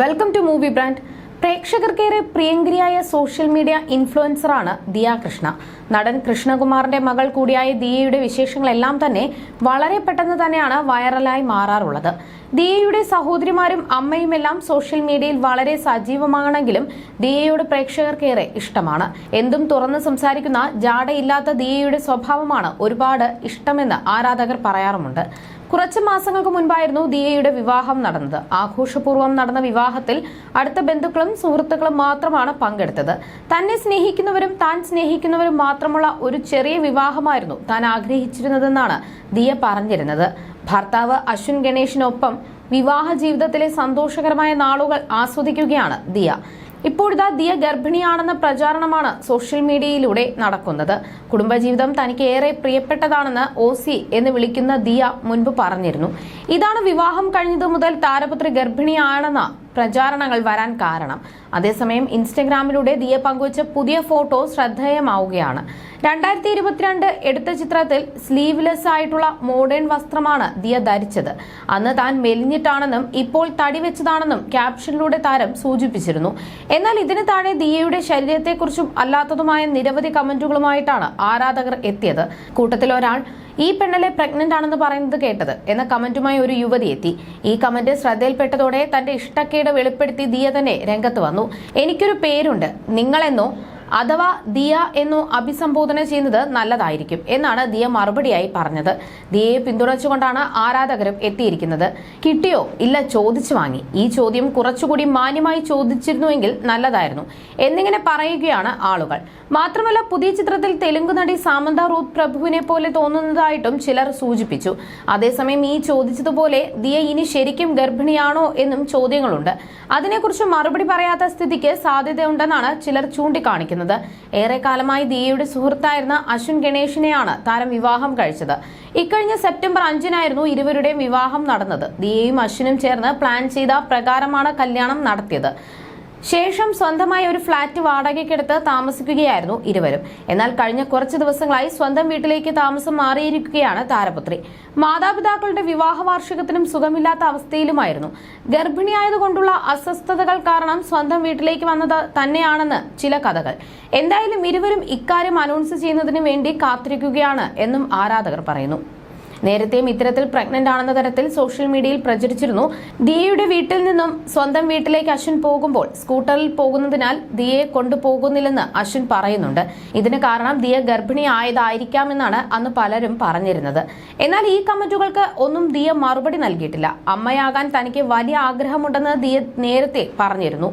Welcome to movie brand പ്രേക്ഷകർക്കേറെ പ്രിയങ്കരിയായ social media ഇൻഫ്ലുവൻസറാണ് ദിയ കൃഷ്ണ. നടൻ കൃഷ്ണകുമാറിന്റെ മകൾ കൂടിയായ ദിയയുടെ വിശേഷങ്ങളെല്ലാം തന്നെ വളരെ പെട്ടെന്ന് തന്നെയാണ് വൈറലായി മാറാറുള്ളത്. ദിയയുടെ സഹോദരിമാരും അമ്മയുമെല്ലാം സോഷ്യൽ മീഡിയയിൽ വളരെ സജീവമാണെങ്കിലും ദിയയോട് പ്രേക്ഷകർക്കേറെ ഇഷ്ടമാണ്. എന്തും തുറന്ന് സംസാരിക്കുന്ന ജാടയില്ലാത്ത ദിയയുടെ സ്വഭാവമാണ് ഒരുപാട് ഇഷ്ടമെന്ന് ആരാധകർ പറയാറുമുണ്ട്. കുറച്ച് മാസങ്ങൾക്ക് മുൻപായിരുന്നു ദിയയുടെ വിവാഹം നടന്നത്. ആഘോഷപൂർവം നടന്ന വിവാഹത്തിൽ അടുത്ത ബന്ധുക്കളും സുഹൃത്തുക്കളും മാത്രമാണ് പങ്കെടുത്തത്. തന്നെ സ്നേഹിക്കുന്നവരും താൻ സ്നേഹിക്കുന്നവരും മാത്രമുള്ള ഒരു ചെറിയ വിവാഹമായിരുന്നു താൻ ആഗ്രഹിച്ചിരുന്നതെന്നാണ് ദിയ പറഞ്ഞിരുന്നത്. ഭർത്താവ് അശ്വിൻ ഗണേഷിനൊപ്പം വിവാഹ ജീവിതത്തിലെ സന്തോഷകരമായ നാളുകൾ ആസ്വദിക്കുകയാണ് ദിയ. ഇപ്പോഴിതാ ദിയ ഗർഭിണിയാണെന്ന പ്രചാരണമാണ് സോഷ്യൽ മീഡിയയിലൂടെ നടക്കുന്നത്. കുടുംബജീവിതം തനിക്ക് ഏറെ പ്രിയപ്പെട്ടതാണെന്ന് ഒ സി എന്ന് വിളിക്കുന്ന ദിയ മുൻപ് പറഞ്ഞിരുന്നു. ഇതാണ് വിവാഹം കഴിഞ്ഞതു മുതൽ താരപുത്രി ഗർഭിണിയാണെന്ന പ്രചാരണങ്ങൾ വരാൻ കാരണം. അതേസമയം ഇൻസ്റ്റഗ്രാമിലൂടെ ദിയ പങ്കുവച്ച പുതിയ ഫോട്ടോ ശ്രദ്ധേയമാവുകയാണ്. രണ്ടായിരത്തി ഇരുപത്തിരണ്ട് എടുത്ത ചിത്രത്തിൽ സ്ലീവ്ലെസ് ആയിട്ടുള്ള മോഡേൺ വസ്ത്രമാണ് ദിയ ധരിച്ചത്. അന്ന് താൻ മെലിഞ്ഞിട്ടാണെന്നും ഇപ്പോൾ തടി വെച്ചതാണെന്നും ക്യാപ്ഷനിലൂടെ താരം സൂചിപ്പിച്ചിരുന്നു. എന്നാൽ ഇതിന് താഴെ ദിയയുടെ ശരീരത്തെക്കുറിച്ചും അല്ലാത്തതുമായ നിരവധി കമന്റുകളുമായിട്ടാണ് ആരാധകർ എത്തിയത്. കൂട്ടത്തിൽ ഒരാൾ ഈ പെണ്ണലെ പ്രഗ്നന്റ് ആണെന്ന് പറയുന്നത് കേട്ടത് എന്ന കമന്റുമായി ഒരു യുവതി എത്തി. ഈ കമന്റ് ശ്രദ്ധയിൽപ്പെട്ടതോടെ തന്റെ ഇഷ്ടക്കേട് വെളിപ്പെടുത്തി ദിയ തന്നെ രംഗത്ത് വന്നു. എനിക്കൊരു പേരുണ്ട്. നിങ്ങളെന്നോ അഥവാ ദിയ എന്നു അഭിസംബോധന ചെയ്യുന്നത് നല്ലതായിരിക്കും എന്നാണ് ദിയ മറുപടിയായി പറഞ്ഞത്. ദിയയെ പിന്തുണച്ചുകൊണ്ടാണ് ആരാധകരും എത്തിയിരിക്കുന്നത്. കിട്ടിയോ? ഇല്ല ചോദിച്ചു വാങ്ങി. ഈ ചോദ്യം കുറച്ചുകൂടി മാന്യമായി ചോദിച്ചിരുന്നുവെങ്കിൽ നല്ലതായിരുന്നു. എന്നിങ്ങനെ പറയുകയാണ് ആളുകൾ. മാത്രമല്ല പുതിയ ചിത്രത്തിൽ തെലുങ്ക് നടി സാമന്ത റൂത്ത് പ്രഭുവിനെ പോലെ തോന്നുന്നതായിട്ടും ചിലർ സൂചിപ്പിച്ചു. അതേസമയം ഈ ചോദിച്ചതുപോലെ ദിയ ഇനി ശരിക്കും ഗർഭിണിയാണോ എന്നും ചോദ്യങ്ങളുണ്ട്. അതിനെക്കുറിച്ച് മറുപടി പറയാത്ത സ്ഥിതിക്ക് സാധ്യതയുണ്ടെന്നാണ് ചിലർ ചൂണ്ടിക്കാണിക്കുന്നത്. ഏറെ കാലമായി ദിയയുടെ സുഹൃത്തായിരുന്ന അശ്വിൻ ഗണേഷിനെയാണ് താരം വിവാഹം കഴിച്ചത്. ഇക്കഴിഞ്ഞ സെപ്റ്റംബർ അഞ്ചിനായിരുന്നു ഇരുവരുടെയും വിവാഹം നടന്നത്. ദിയയും അശ്വിനും ചേർന്ന് പ്ലാൻ ചെയ്ത പ്രകാരമാണ് കല്യാണം നടത്തിയത്. ശേഷം സ്വന്തമായി ഒരു ഫ്ളാറ്റ് വാടകയ്ക്കെടുത്ത് താമസിക്കുകയായിരുന്നു ഇരുവരും. എന്നാൽ കഴിഞ്ഞ കുറച്ച് ദിവസങ്ങളായി സ്വന്തം വീട്ടിലേക്ക് താമസം മാറിയിരിക്കുകയാണ് താരപുത്രി. മാതാപിതാക്കളുടെ വിവാഹ വാർഷികത്തിനും സുഖമില്ലാത്ത അവസ്ഥയിലുമായിരുന്നു. ഗർഭിണിയായതുകൊണ്ടുള്ള അസ്വസ്ഥതകൾ കാരണം സ്വന്തം വീട്ടിലേക്ക് വന്നത് തന്നെയാണെന്ന് ചില കഥകൾ. എന്തായാലും ഇരുവരും ഇക്കാര്യം അനൗൺസ് ചെയ്യുന്നതിന് വേണ്ടി കാത്തിരിക്കുകയാണ് എന്നും ആരാധകർ പറയുന്നു. നേരത്തെയും ഇത്തരത്തിൽ പ്രഗ്നന്റ് ആണെന്ന തരത്തിൽ സോഷ്യൽ മീഡിയയിൽ പ്രചരിച്ചിരുന്നു. ദിയയുടെ വീട്ടിൽ നിന്നും സ്വന്തം വീട്ടിലേക്ക് അശ്വിൻ പോകുമ്പോൾ സ്കൂട്ടറിൽ പോകുന്നതിനാൽ ദിയയെ കൊണ്ടുപോകുന്നില്ലെന്ന് അശ്വിൻ പറയുന്നുണ്ട്. ഇതിന് കാരണം ദിയ ഗർഭിണി ആയതായിരിക്കാമെന്നാണ് അന്ന് പലരും പറഞ്ഞിരുന്നത്. എന്നാൽ ഈ കമന്റുകൾക്ക് ഒന്നും ദിയ മറുപടി നൽകിയിട്ടില്ല. അമ്മയാകാൻ തനിക്ക് വലിയ ആഗ്രഹമുണ്ടെന്ന് ദിയ നേരത്തെ പറഞ്ഞിരുന്നു.